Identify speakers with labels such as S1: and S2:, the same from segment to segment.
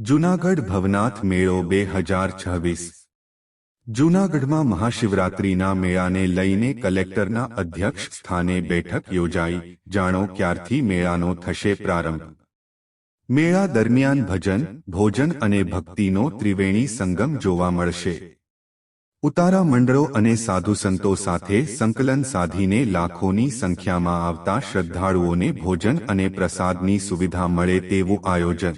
S1: જૂનાગઢ ભવનાથ મેળો બે હજાર છવ્વીસ. જૂનાગઢમાં મહાશિવરાત્રિના મેળાને લઈને કલેક્ટરના અધ્યક્ષ સ્થાને બેઠક યોજાઈ. જાણો ક્યારથી મેળાનો થશે પ્રારંભ? મેળા દરમિયાન ભજન, ભોજન અને ભક્તિનો ત્રિવેણી સંગમ જોવા મળશે. ઉતારા મંડળો અને સાધુ સંતો સાથે સંકલન સાધીને લાખોની સંખ્યામાં આવતા શ્રદ્ધાળુઓને ભોજન અને પ્રસાદની સુવિધા મળે તેવું આયોજન.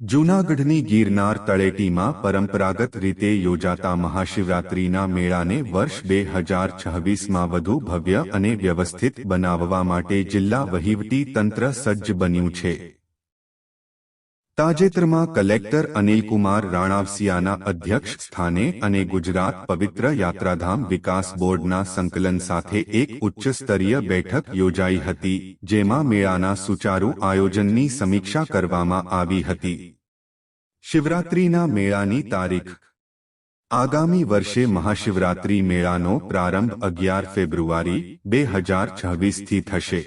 S1: જૂનાગઢની ગિરનાર તળેટીમાં પરંપરાગત રીતે યોજાતા મહાશિવરાત્રિના મેળાને વર્ષ બે હજાર છવ્વીસમાં વધુ ભવ્ય અને વ્યવસ્થિત બનાવવા માટે જિલ્લા વહીવટી તંત્ર સજ્જ બન્યું છે. તાજેતરમાં કલેક્ટર અનિલકુમાર રાણાવસિયાના અધ્યક્ષ સ્થાને અને ગુજરાત પવિત્ર યાત્રાધામ વિકાસ બોર્ડના સંકલન સાથે એક ઉચ્ચ સ્તરીય બેઠક યોજાઈ હતી, જેમાં મેળાના સુચારુ આયોજનની સમીક્ષા કરવામાં આવી હતી. શિવરાત્રિના મેળાની તારીખ. આગામી વર્ષે મહાશિવરાત્રિ મેળાનો પ્રારંભ અગિયાર ફેબ્રુઆરી, બે હજાર છવ્વીસથી થશે.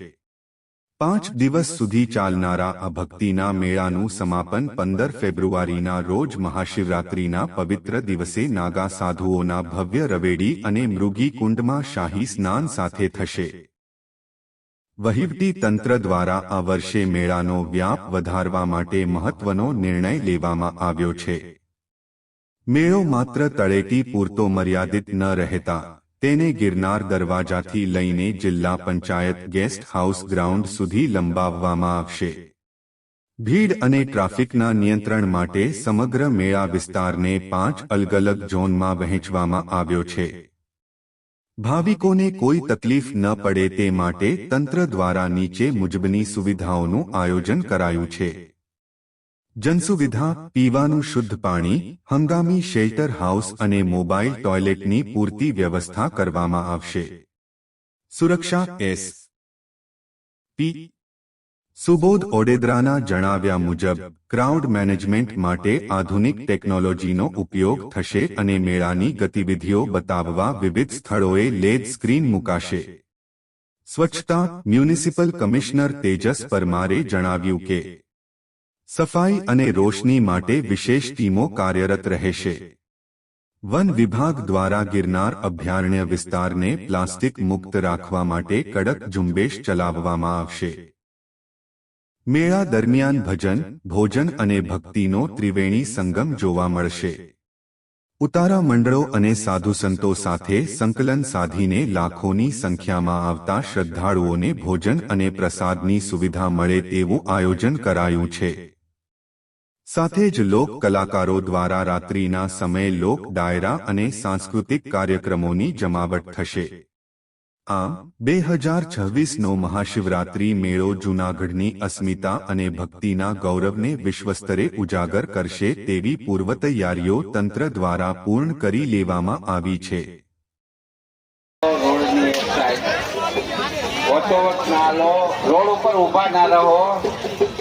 S1: પાંચ દિવસ સુધી ચાલનારા આ ભક્તિના મેળાનું સમાપન પંદર ફેબ્રુઆરીના રોજ મહાશિવરાત્રિના પવિત્ર દિવસે નાગા સાધુઓના ભવ્ય રવેડી અને મૃગી કુંડમાં શાહી સ્નાન સાથે થશે. વહીવટી તંત્ર દ્વારા આ વર્ષે મેળાનો વ્યાપ વધારવા માટે મહત્વનો નિર્ણય લેવામાં આવ્યો છે. મેળો માત્ર તળેટી પૂરતો મર્યાદિત ન રહેતા. તેને ગિરનાર દરવાજાથી લઈને જિલ્લા પંચાયત, ગેસ્ટ હાઉસ ગ્રાઉન્ડ સુધી લંબાવવામાં આવશે. ભીડ અને ટ્રાફિકના નિયંત્રણ માટે સમગ્ર મેળા વિસ્તારને પાંચ અલગ અલગ ઝોનમાં વહેંચવામાં આવ્યો છે. ભાવિકોને કોઈ તકલીફ ન પડે તે માટે તંત્ર દ્વારા નીચે મુજબની સુવિધાઓનું આયોજન કરાયું છે. જનસુવિધા, પીવાનું શુદ્ધ પાણી, હંગામી શેલ્ટર હાઉસ અને મોબાઈલ ટોયલેટની પૂરતી વ્યવસ્થા કરવામાં આવશે. સુરક્ષા એસ. પી. સુબોધ ઓડેદરાના જણાવ્યા મુજબ, ક્રાઉડ મેનેજમેન્ટ માટે આધુનિક ટેકનોલોજીનો ઉપયોગ થશે અને મેળાની ગતિવિધિઓ બતાવવા વિવિધ સ્થળોએ લેડ સ્ક્રીન મુકાશે. સ્વચ્છતા, મ્યુનિસિપલ કમિશનર તેજસ પરમારે જણાવ્યું કે સફાઈ અને રોશની માટે વિશેષ ટીમો કાર્યરત રહેશે. વન વિભાગ દ્વારા ગિરનાર અભયારણ્ય વિસ્તારને પ્લાસ્ટિક મુક્ત રાખવા માટે કડક ઝુંબેશ ચલાવવામાં આવશે. મેળા દરમિયાન ભજન ભોજન અને ભક્તિનો ત્રિવેણી સંગમ જોવા મળશે. ઉતારા મંડળો અને સાધુ સંતો સાથે સંકલન સાધીને લાખોની સંખ્યામાં આવતા શ્રદ્ધાળુઓને ભોજન અને પ્રસાદની સુવિધા મળે તેવું આયોજન કરાયું છે. સાથે જ લોક કલાકારો દ્વારા રાત્રિના સમયે લોક ડાયરા અને સાંસ્કૃતિક કાર્યક્રમોની જમાવટ થશે. આમ બે હજાર છવ્વીસનો મહાશિવરાત્રિ મેળો જૂનાગઢની અસ્મિતા અને ભક્તિના ગૌરવને વિશ્વસ્તરે ઉજાગર કરશે તેવી પૂર્વતૈયારીઓ તંત્ર દ્વારા પૂર્ણ કરી લેવામાં આવી છે.
S2: રોડ ના રહો.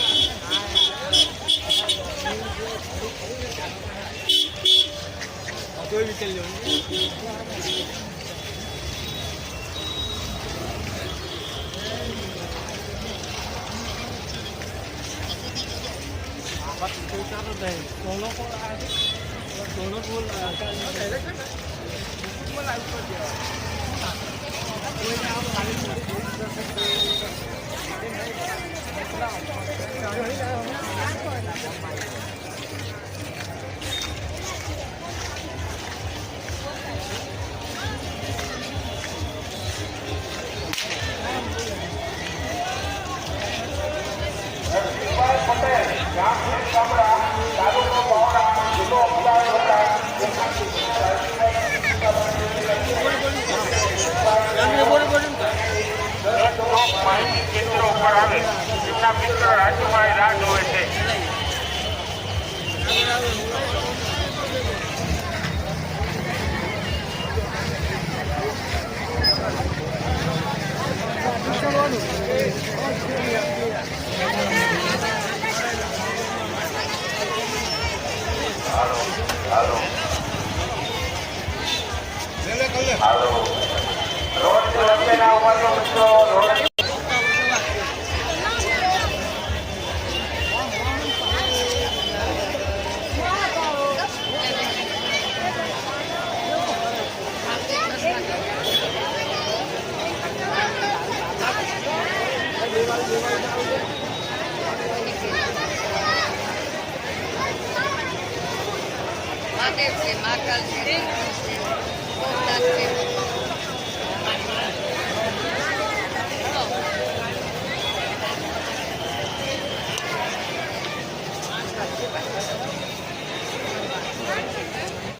S2: સાઈડ ચાલો રોડની વચ્ચોવચ ના કરો ટ્રાફિકની વચ્ચોવચ ના કરો
S3: માહિતી કેન્દ્રો ઉપર આવે એમના મિત્રો રાજ્યમાં રાહ જોવે છે
S2: Hello, hello. Hello. રોડ રસ્તેના ઉપર મિત્રો રોડ
S3: મહાદેવ છે મહાકાલ છે